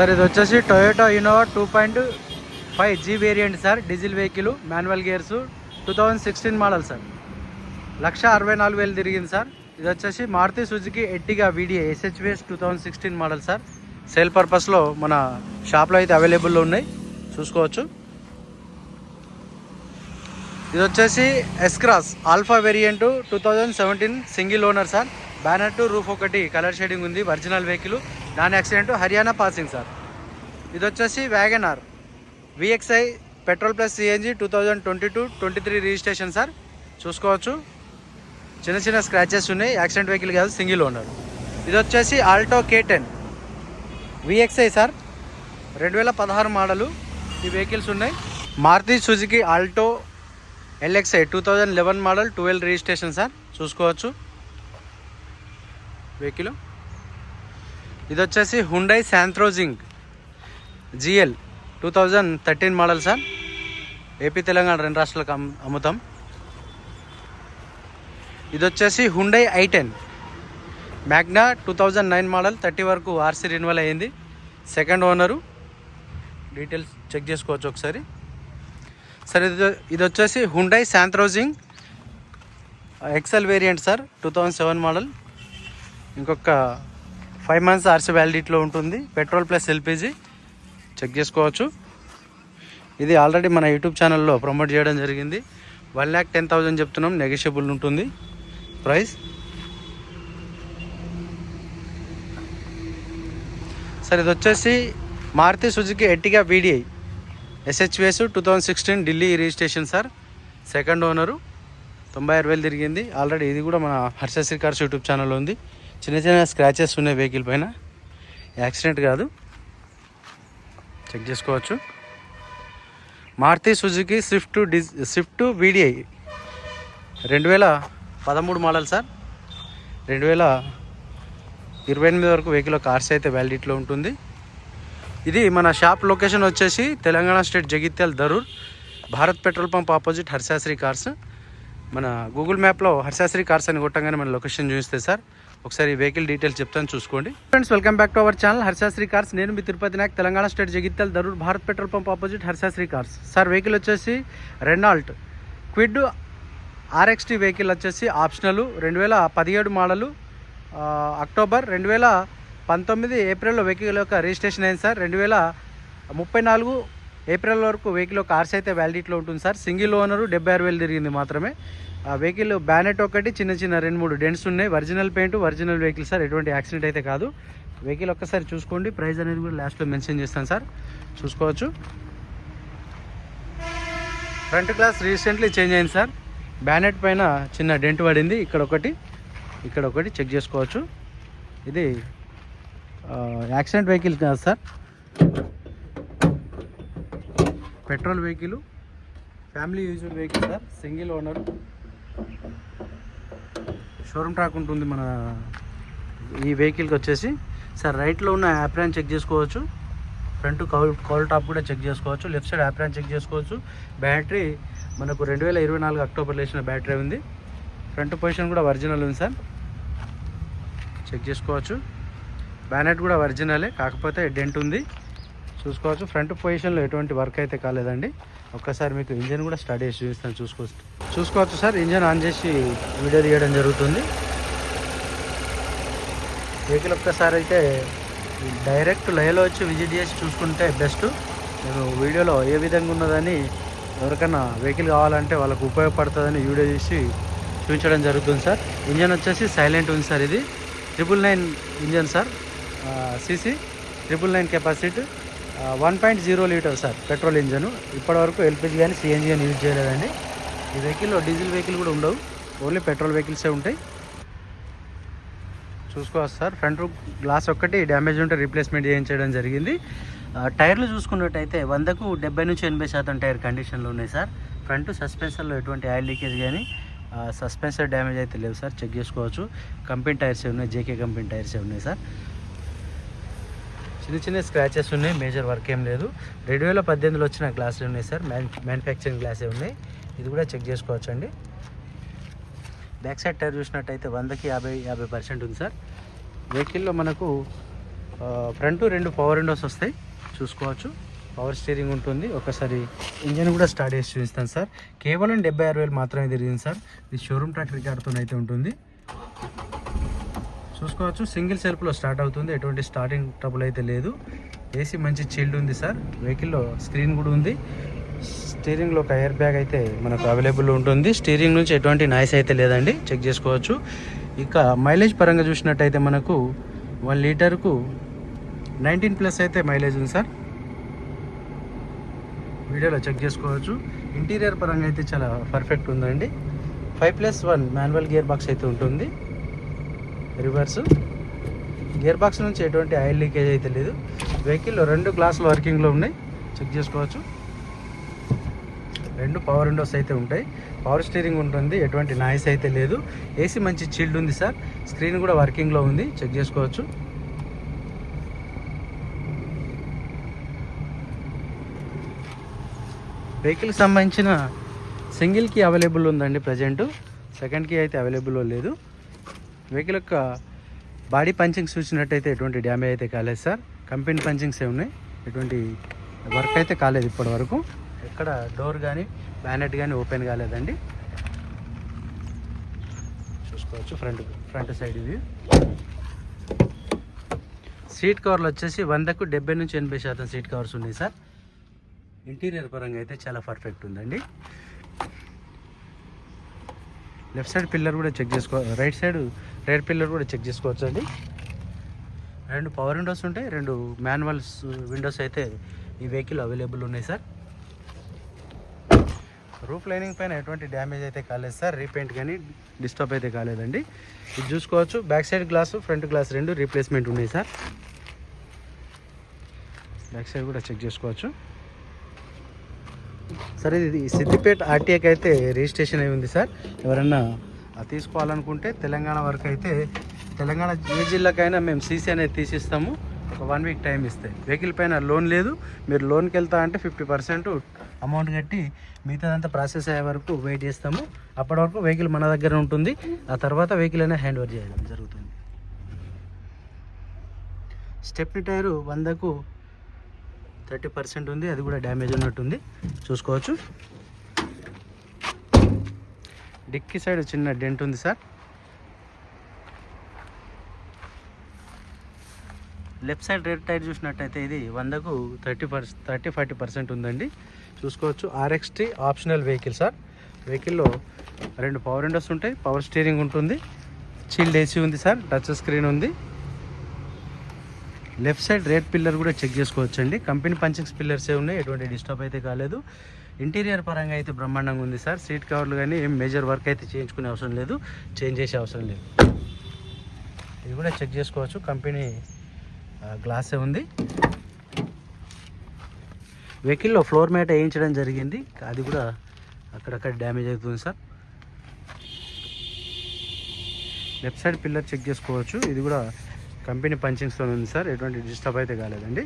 Sir ఇది వచ్చేసి Toyota Innova two point five G variant sir diesel vehicle manual gears two thousand sixteen model sir. Lakh అరవై నాలుగు వేలు తిరిగింది sir. ఇది వచ్చేసి Maruti Suzuki Ertiga VDI SHVS two thousand sixteen model sir. Sale పర్పస్లో మన షాప్లో అయితే అవైలబుల్లో ఉన్నాయి. చూసుకోవచ్చు. ఇది వచ్చేసి S Cross alpha variant two thousand seventeen single owner sir. Banner roof ఒకటి కలర్ షేడింగ్ ఉంది ఒరిజినల్ వెహికల్ దాని యాక్సిడెంట్ హర్యానా పాసింగ్ సార్. ఇది వచ్చేసి Wagon R. VXI petrol plus CNG two thousand twenty two twenty three registration sir. చూసుకోవచ్చు. చిన్న చిన్న scratches ఉన్నాయి. Accident vehicle కాదు సింగిల్ ఓనర్. ఇది వచ్చేసి Alto K ten. VXI sir. రెండు వేల పదహారు మోడలు. ఈ వెహికల్స్ ఉన్నాయి. Maruti Suzuki Alto LXI two thousand eleven model twelve registration sir. చూసుకోవచ్చు. వెహికల్. ఇది వచ్చేసి Hyundai Santro Xing GL two thousand thirteen model sir AP Telangana రెండు రాష్ట్రాలకు అమ్ముతాం. ఇది వచ్చేసి Hyundai i ten Magna two thousand nine model thirty వరకు RC renewal అయ్యింది. సెకండ్ ఓనరు డీటెయిల్స్ చెక్ చేసుకోవచ్చు ఒకసారి. సార్ ఇది ఇది వచ్చేసి Hyundai Santro Xing excel variant sir two thousand seven model ఇంకొక ఫైవ్ మంత్స్ ఆర్సీ వ్యాలిడిటీలో ఉంటుంది. Petrol plus LPG. చెక్ చేసుకోవచ్చు. ఇది ఆల్రెడీ మన యూట్యూబ్ ఛానల్లో ప్రమోట్ చేయడం జరిగింది. వన్ ల్యాక్ టెన్ థౌజండ్ చెప్తున్నాం. నెగోషియబుల్ ఉంటుంది. ప్రైస్? సార్ ఇది వచ్చేసి Maruti Suzuki Ertiga VDI. SHVS two thousand sixteen Delhi registration sir. Second owner. తొంభై ఆరు వేలు తిరిగింది. ఆల్రెడీ ఇది కూడా మన హర్షశ్రీ కార్స్ యూట్యూబ్ ఛానల్లో ఉంది. చిన్న చిన్న స్క్రాచెస్ ఉన్నాయి వెహికల్ పైన. యాక్సిడెంట్ కాదు. చెక్ చేసుకోవచ్చు. Maruti Suzuki Swift Dzire Swift VDI రెండు వేల పదమూడు మోడల్ సార్ రెండు వేల ఇరవై ఎనిమిది వరకు వెహికల్ కార్స్ అయితే వ్యాలిడిటీలో ఉంటుంది. ఇది మన షాప్ లొకేషన్ వచ్చేసి Telangana state Jagtial Dharur. Bharat petrol pump opposite Harshasri cars మన గూగుల్ మ్యాప్లో హర్షాశ్రీ కార్స్ అని కొట్టంగానే మన లొకేషన్ చూపిస్తే సార్ ఒకసారి వెహికల్ డీటెయిల్స్ చెప్తాను చూసుకోండి. Friends welcome back to our channel Harshasri cars నేను మీ Tirupati Nayak Telangana state Jagtial Dharur Bharat petrol pump opposite Harshasri cars sir vehicle వచ్చేసి రెనాల్ట్ క్విడ్ ఆర్ఎక్స్టీ వెహికల్ వచ్చేసి optional రెండు వేల పదిహేడు మోడలు అక్టోబర్ రెండు వేల పంతొమ్మిది ఏప్రిల్లో వెహికల్ యొక్క రిజిస్ట్రేషన్ అయింది సార్. రెండు వేల ముప్పై నాలుగు ఏప్రిల్ వరకు వెహికల్ కార్స్ అయితే వ్యాలిడిటీలో ఉంటుంది సార్. సింగిల్ ఓనరు డెబ్బై ఆరు వేలు తిరిగింది మాత్రమే. ఆ వెహికల్ బ్యానెట్ ఒకటి చిన్న చిన్న రెండు మూడు డెంట్స్ ఉన్నాయి. Original paint original vehicle sir. ఎటువంటి యాక్సిడెంట్ అయితే కాదు. వెహికల్ ఒక్కసారి చూసుకోండి. ప్రైస్ అనేది కూడా లాస్ట్లో మెన్షన్ చేస్తాను సార్. చూసుకోవచ్చు. ఫ్రంట్ గ్లాస్ రీసెంట్లీ చేంజ్ అయింది సార్. బ్యానెట్ పైన చిన్న డెంట్ పడింది. ఇక్కడ ఒకటి ఇక్కడ ఒకటి చెక్ చేసుకోవచ్చు. ఇది యాక్సిడెంట్ వెహికల్ కాదు sir. Petrol vehicle family use vehicle sir single owner. Showroom track ఉంటుంది మన ఈ వెహికల్కి వచ్చేసి. సార్ రైట్లో ఉన్న యాప్రాన్ చెక్ చేసుకోవచ్చు. ఫ్రంట్ కౌల్ కౌల్ టాప్ కూడా చెక్ చేసుకోవచ్చు. లెఫ్ట్ సైడ్ యాప్రాన్ చెక్ చేసుకోవచ్చు. బ్యాటరీ మనకు రెండు వేల ఇరవై నాలుగు అక్టోబర్లో వేసిన బ్యాటరీ ఉంది. ఫ్రంట్ పొజిషన్ కూడా ఒరిజినల్ ఉంది సార్. చెక్ చేసుకోవచ్చు. బ్యానెట్ కూడా ఒరిజినలే కాకపోతే డెంట్ ఉంది. చూసుకోవచ్చు. ఫ్రంట్ పొజిషన్లో ఎటువంటి వర్క్ అయితే కాలేదండి. ఒక్కసారి మీకు ఇంజన్ కూడా స్టార్ట్ చేసి చూపిస్తాను చూసుకోవచ్చు. చూసుకోవచ్చు సార్ ఇంజన్ ఆన్ చేసి వీడియో తీయడం జరుగుతుంది. వెహికల్ ఒక్కసారి అయితే డైరెక్ట్ లయలో వచ్చి విజిట్ చేసి చూసుకుంటే బెస్ట్ నేను వీడియోలో ఏ విధంగా ఉన్నదని ఎవరికైనా వెహికల్ కావాలంటే వాళ్ళకు ఉపయోగపడుతుందని వీడియో చేసి చూపించడం జరుగుతుంది సార్ ఇంజన్ వచ్చేసి సైలెంట్ ఉంది సార్ ఇది. Triple nine engine sir CC triple nine capacity one point zero litre sir petrol engine. ఇప్పటివరకు ఎల్పిజి కానీ సిఎన్జి కానీ యూజ్ చేయలేదండి. ఈ వెహికల్లో డీజిల్ వెహికల్ కూడా ఉండవు. ఓన్లీ పెట్రోల్ వెహికల్సే ఉంటాయి. చూసుకోవచ్చు సార్. ఫ్రంట్ గ్లాస్ ఒక్కటి డ్యామేజ్ ఉంటే రీప్లేస్మెంట్ చేయించడం జరిగింది. టైర్లు చూసుకున్నట్టయితే వందకు డెబ్బై నుంచి ఎనభై శాతం టైర్ కండిషన్లో ఉన్నాయి సార్. ఫ్రంట్ సస్పెన్షన్లో ఎటువంటి ఆయిల్ లీకేజ్ కానీ సస్పెన్సర్ డ్యామేజ్ అయితే లేవు సార్. చెక్ చేసుకోవచ్చు. కంపెనీ టైర్స్ ఉన్నాయి జేకే కంపెనీ టైర్స్ ఉన్నాయి సార్? చిన్న చిన్న స్క్రాచెస్ ఉన్నాయి మేజర్ వర్క్ ఏం లేదు. రెండు వేల పద్దెనిమిదిలో వచ్చిన గ్లాసులు ఉన్నాయి సార్. మ్యాన్ మ్యానుఫ్యాక్చరింగ్ గ్లాసే ఉన్నాయి. ఇది కూడా చెక్ చేసుకోవచ్చు అండి బ్యాక్ సైడ్ టైర్ చూసినట్టయితే వందకి యాభై యాభై పర్సెంట్ ఉంది సార్. వెహికల్లో మనకు ఫ్రంట్ రెండు పవర్ విండోస్ వస్తాయి. చూసుకోవచ్చు. పవర్ స్టీరింగ్ ఉంటుంది. ఒకసారి ఇంజన్ కూడా స్టార్ట్ చేసి చూపిస్తాను సార్. కేవలం డెబ్బై ఆరు వేలు మాత్రమే తిరిగింది సార్. ఇది షోరూమ్ ట్రాక్ రికార్డ్తో అయితే ఉంటుంది. చూసుకోవచ్చు. సింగిల్ సెల్ఫ్లో స్టార్ట్ అవుతుంది. ఎటువంటి స్టార్టింగ్ ట్రబుల్ అయితే లేదు. ఏసీ మంచి చిల్డ్ ఉంది సార్. వెహికల్లో స్క్రీన్ కూడా ఉంది. స్టీరింగ్లో ఒక ఎయిర్ బ్యాగ్ అయితే మనకు అవైలబుల్ ఉంటుంది. స్టీరింగ్ నుంచి ఎటువంటి నాయిస్ అయితే లేదండి. చెక్ చేసుకోవచ్చు. ఇక మైలేజ్ పరంగా చూసినట్టయితే మనకు వన్ లీటర్కు నైన్టీన్ ప్లస్ అయితే మైలేజ్ ఉంది సార్. వీడియోలో చెక్ చేసుకోవచ్చు. ఇంటీరియర్ పరంగా అయితే చాలా పర్ఫెక్ట్ ఉందండి. Five plus one manual gear box అయితే ఉంటుంది. రివర్స్. గేర్ బాక్స్ నుంచి ఎటువంటి ఆయిల్ లీకేజ్ అయితే లేదు. వెహికల్ రెండు గ్లాసులు వర్కింగ్లో ఉన్నాయి. చెక్ చేసుకోవచ్చు. రెండు పవర్ విండోస్ అయితే ఉంటాయి. పవర్ స్టీరింగ్ ఉంటుంది. ఎటువంటి నాయిస్ అయితే లేదు. ఏసీ మంచి చీల్డ్ ఉంది సార్ స్క్రీన్ కూడా వర్కింగ్లో ఉంది. చెక్ చేసుకోవచ్చు. వెహికల్కి సంబంధించిన సింగిల్కి అవైలబుల్ ఉందండి ప్రజెంటు సెకండ్కి అయితే అవైలబుల్లో లేదు. వెహికల్ యొక్క బాడీ పంచింగ్స్ చూసినట్టయితే ఎటువంటి డ్యామేజ్ అయితే కాలేదు సార్. కంపెనీ పంచింగ్స్ ఏ ఉన్నాయి. ఎటువంటి వర్క్ అయితే కాలేదు ఇప్పటి వరకు. ఎక్కడ డోర్ కానీ బ్యానెట్ కానీ ఓపెన్ కాలేదండి. చూసుకోవచ్చు ఫ్రంట్ ఫ్రంట్ సైడ్ ఇది. సీట్ కవర్లు వచ్చేసి వందకు డెబ్బై నుంచి ఎనభై శాతం సీట్ కవర్స్ ఉన్నాయి సార్. ఇంటీరియర్ పరంగా అయితే చాలా పర్ఫెక్ట్ ఉందండి. లెఫ్ట్ సైడ్ పిల్లర్ కూడా చెక్ చేసుకో రైట్ సైడ్ రేర్ పిల్లర్ కూడా చెక్ చేసుకోవచ్చు అండి రెండు పవర్ విండోస్ ఉంటాయి రెండు మాన్యువల్స్ విండోస్ అయితే ఈ వెహికల్ అవైలబుల్ ఉన్నాయి సార్. రూఫ్ లైనింగ్ పైన ఎటువంటి డ్యామేజ్ అయితే కాలేదు సార్. రీపెయింట్ కానీ డిస్టర్బ్ అయితే కాలేదండి. ఇది చూసుకోవచ్చు. Back side glass front glass రెండు రీప్లేస్మెంట్ ఉన్నాయి సార్. బ్యాక్ సైడ్ కూడా చెక్ చేసుకోవచ్చు. సార్ ఇది సిద్దిపేట ఆర్టీఏకి అయితే రిజిస్ట్రేషన్ అయి ఉంది సార్. ఎవరన్నా తీసుకోవాలనుకుంటే తెలంగాణ వరకు అయితే తెలంగాణ ఏ జిల్లాకైనా మేము సీసీ అనేది తీసిస్తాము. ఒక వన్ వీక్ టైం ఇస్తే. వెహికల్ పైన లోన్ లేదు. మీరు లోన్కి వెళ్తా అంటే ఫిఫ్టీ పర్సెంట్ అమౌంట్ కట్టి మిగతాదంతా ప్రాసెస్ అయ్యే వరకు వెయిట్ చేస్తాము. అప్పటి వరకు వెహికల్ మన దగ్గర ఉంటుంది. ఆ తర్వాత వెహికల్ అనేది హ్యాండ్ ఓవర్ చేయడం జరుగుతుంది. స్టెప్ని టైరు వందకు థర్టీ పర్సెంట్ ఉంది. అది కూడా డ్యామేజ్ ఉన్నట్టుంది. చూసుకోవచ్చు. డిక్కీ సైడ్ చిన్న డెంట్ ఉంది sir. Left side rear tyre చూసినట్టయితే ఇది వందకు thirty percent thirty forty percent ఉందండి. చూసుకోవచ్చు ఆర్ఎక్స్టీ ఆప్షనల్ వెహికల్ సార్. వెహికల్లో రెండు పవర్ విండోస్ ఉంటాయి పవర్ స్టీరింగ్ ఉంటుంది చిల్డ్ ఏసీ ఉంది సార్ టచ్ స్క్రీన్ ఉంది. లెఫ్ట్ సైడ్ రేట్ పిల్లర్ కూడా చెక్ చేసుకోవచ్చండి. కంపెనీ పంచింగ్స్ పిల్లర్సే ఉన్నాయి ఎటువంటి డిస్టర్బ్ అయితే కాలేదు. ఇంటీరియర్ పరంగా అయితే బ్రహ్మాండంగా ఉంది సార్. సీట్ కవర్లు కానీ ఏం మేజర్ వర్క్ అయితే చేయించుకునే అవసరం లేదు చేంజ్ చేసే అవసరం లేదు. ఇది కూడా చెక్ చేసుకోవచ్చు. కంపెనీ గ్లాసే ఉంది. వెహికల్లో ఫ్లోర్ మేట వేయించడం జరిగింది. అది కూడా అక్కడక్కడ డ్యామేజ్ అవుతుంది sir. Left side pillar check చేసుకోవచ్చు. ఇది కూడా కంపెనీ పంచింగ్స్తో ఉంది సార్. ఎటువంటి డిస్టర్బ్ అయితే కాలేదండి.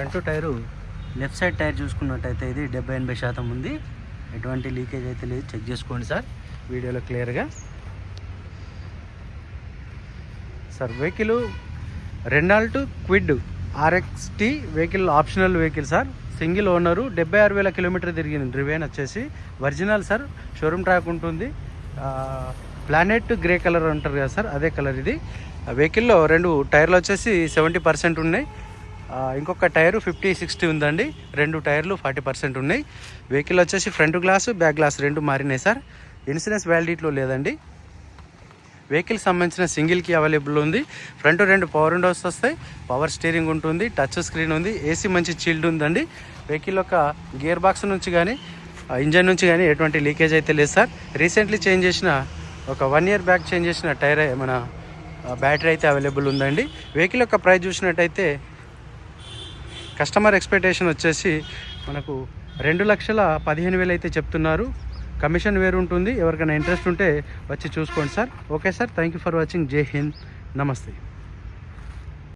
Front tyre left side tyre చూసుకున్నట్టయితే ఇది డెబ్బై ఎనభై శాతం ఉంది. ఎటువంటి లీకేజ్ అయితే లేదు. చెక్ చేసుకోండి సార్. వీడియోలో క్లియర్గా. Sir vehicle Renault Kwid RXT vehicle optional vehicle sir. Single owner డెబ్బై ఆరు వేల కిలోమీటర్ తిరిగింది. రివేన్ వచ్చేసి ఒరిజినల్ సార్. షోరూమ్ ట్రాక్ ఉంటుంది. ప్లానెట్ గ్రే కలర్ అంటారు కదా సార్. అదే కలర్ ఇది. వెహికల్లో రెండు టైర్లు వచ్చేసి సెవెంటీ పర్సెంట్ ఉన్నాయి. ఇంకొక టైరు ఫిఫ్టీ సిక్స్టీ ఉందండి. రెండు టైర్లు ఫార్టీ పర్సెంట్ ఉన్నాయి. వెహికల్ వచ్చేసి ఫ్రంట్ గ్లాసు బ్యాక్ గ్లాస్ రెండు మారినాయి సార్. ఇన్సూరెన్స్ వ్యాలిడిటీలో లేదండి. వెహికల్ సంబంధించిన సింగిల్కి అవైలబుల్ ఉంది. ఫ్రంట్ రెండు పవర్ విండోస్ వస్తాయి. పవర్ స్టీరింగ్ ఉంటుంది. టచ్ స్క్రీన్ ఉంది. ఏసీ మంచి చిల్డ్ ఉందండి. వెహికల్ యొక్క గేర్ బాక్స్ నుంచి కానీ ఇంజన్ నుంచి కానీ ఎటువంటి లీకేజ్ అయితే లేదు సార్. రీసెంట్లీ చేంజ్ చేసిన ఒక వన్ ఇయర్ బ్యాక్ చేంజ్ చేసిన టైర్ మన బ్యాటరీ అయితే అవైలబుల్ ఉందండి. వెహికల్ యొక్క ప్రైస్ చూసినట్టయితే కస్టమర్ ఎక్స్పెక్టేషన్ వచ్చేసి మనకు రెండు లక్షల పదిహేను వేలు అయితే చెప్తున్నారు. కమిషన్ వేరు ఉంటుంది. ఎవరికైనా ఇంట్రెస్ట్ ఉంటే వచ్చి చూసుకోండి sir. Okay sir. Thank you for watching. జై హింద్. నమస్తే.